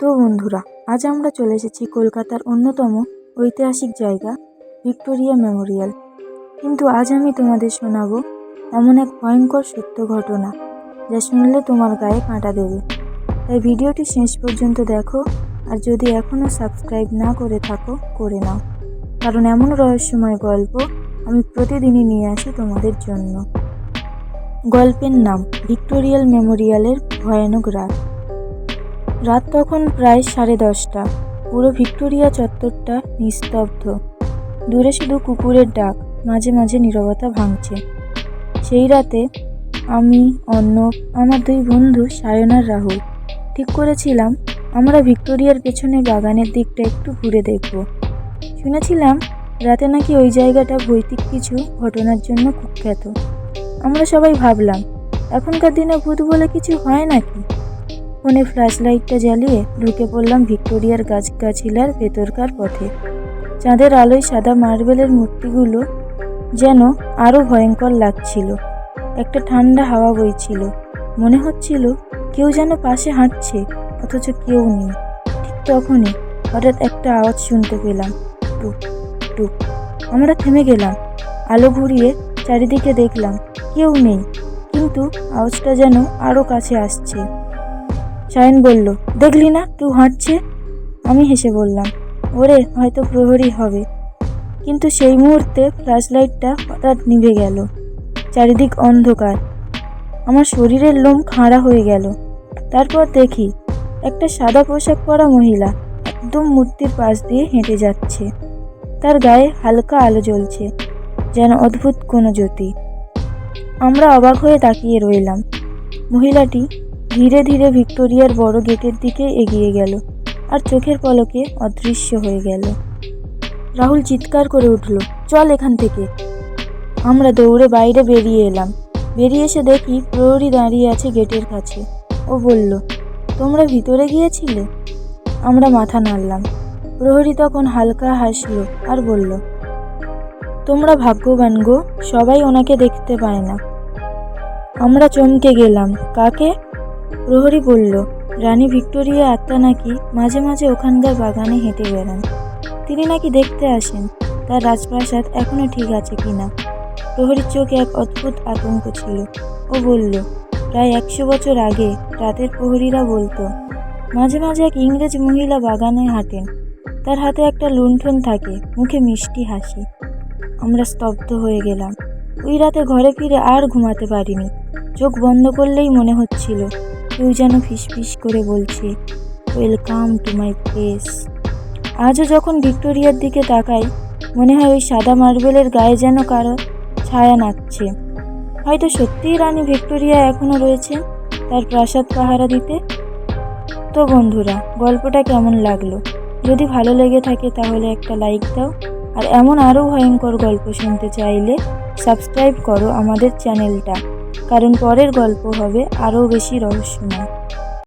তো বন্ধুরা, আজ আমরা চলে এসেছি কলকাতার অন্যতম ঐতিহাসিক জায়গা, ভিক্টোরিয়া মেমোরিয়াল। কিন্তু আজ আমি তোমাদের শোনাবো এমন এক ভয়ঙ্কর সত্য ঘটনা, যা শুনলে তোমার গায়ে কাঁটা দেবে। তাই ভিডিওটি শেষ পর্যন্ত দেখো, আর যদি এখনও সাবস্ক্রাইব না করে থাকো, করে নাও। কারণ এমন রহস্যময় গল্প আমি প্রতিদিনই নিয়ে আসি তোমাদের জন্য। গল্পের নাম, ভিক্টোরিয়াল মেমোরিয়ালের ভয়ানক রাত। রাত তখন প্রায় সাড়ে দশটা। পুরো ভিক্টোরিয়া চত্বরটা নিস্তব্ধ। দূরে শুধু কুকুরের ডাক, মাঝে মাঝে নীরবতা ভাঙছে। সেই রাতে আমি, অর্ণব, আমার দুই বন্ধু সায়ন আর রাহুল, ঠিক করেছিলাম, আমরা ভিক্টোরিয়ার পেছনে বাগানের দিকটা একটু ঘুরে দেখব। শুনেছিলাম, রাতে নাকি ওই জায়গাটা ভৌতিক কিছু ঘটনার জন্য কুখ্যাত। আমরা সবাই ভাবলাম, এখনকার দিনে ভূত বলে কিছু হয় নাকি? ফোনে ফ্ল্যাশ লাইটটা জ্বালিয়ে ঢুকে পড়লাম ভিক্টোরিয়ার গাছগাছিলার ভেতরকার পথে। চাঁদের আলোয় সাদা মার্বেলের মূর্তিগুলো যেন আরও ভয়ঙ্কর লাগছিল। একটা ঠান্ডা হাওয়া বইছিল। মনে হচ্ছিল কেউ যেন পাশে হাঁটছে, অথচ কেউ নেই। ঠিক তখনই হঠাৎ একটা আওয়াজ শুনতে পেলাম। টুক টুক। আমরা থেমে গেলাম। আলো ঘুরিয়ে চারিদিকে দেখলাম, কেউ নেই। কিন্তু আওয়াজটা যেন আরও কাছে আসছে। সায়ন বলল, দেখলি না কেউ হাঁটছে? আমি হেসে বললাম, ওরে, হয়তো প্রহরী হবে। কিন্তু সেই মুহূর্তে ফ্ল্যাশ লাইটটা হঠাৎ নিভে গেল, চারিদিক অন্ধকার। আমার শরীরের লোম খাঁড়া হয়ে গেল। তারপর দেখি, একটা সাদা পোশাক পরা মহিলা একদম মূর্তির পাশ দিয়ে হেঁটে যাচ্ছে। তার গায়ে হালকা আলো জ্বলছে, যেন অদ্ভুত কোনো জ্যোতি। আমরা অবাক হয়ে তাকিয়ে রইলাম। মহিলাটি ধীরে ধীরে ভিক্টোরিয়ার বড় গেটের দিকে এগিয়ে গেল, আর চোখের পলকে অদৃশ্য হয়ে গেল। রাহুল চিৎকার করে উঠল, চল এখান থেকে। আমরা দৌড়ে বাইরে বেরিয়ে এলাম। বেরিয়ে এসে দেখি প্রহরী দাঁড়িয়ে আছে গেটের কাছে। ও বলল, তোমরা ভিতরে গিয়েছিলে? আমরা মাথা নাড়লাম। প্রহরী তখন হালকা হাসলো আর বলল, তোমরা ভাগ্যবান গো, সবাই ওনাকে দেখতে পায় না। আমরা চমকে গেলাম, কাকে? প্রহরী বলল, রানী ভিক্টোরিয়া আত্মা নাকি মাঝে মাঝে ওখানকার বাগানে হেঁটে বেড়ান। তিনি নাকি দেখতে আসেন, তার রাজপ্রাসাদ এখনও ঠিক আছে কিনা প্রহরীর চোখে এক অদ্ভুত আতঙ্ক ছিল। ও বলল, প্রায় একশো বছর আগে রাতের প্রহরীরা বলতো, মাঝে মাঝে এক ইংরেজ মহিলা বাগানে হাঁটেন। তার হাতে একটা লুণ্ঠন থাকে, মুখে মিষ্টি হাসি। আমরা স্তব্ধ হয়ে গেলাম। ওই রাতে ঘরে ফিরে আর ঘুমাতে পারিনি। চোখ বন্ধ করলেই মনে হচ্ছিল কেউ যেন ফিসফিস করে বলছে ওয়েলকাম টু মাই প্লেস আজও যখন ভিক্টোরিয়ার দিকে তাকাই, মনে হয় ওই সাদা মার্বেলের গায়ে যেন কারও ছায়া নাচছে। হয়তো সত্যিই রানী ভিক্টোরিয়া এখনও রয়েছে তার প্রাসাদ পাহারা দিতে? তো বন্ধুরা, গল্পটা কেমন লাগল? যদি ভালো লেগে থাকে তাহলে একটা লাইক দাও, আর এমন আরও ভয়ঙ্কর গল্প শুনতে চাইলে সাবস্ক্রাইব করো আমাদের চ্যানেলটা। কারণ পরের গল্প হবে আরও বেশি রহস্যময়।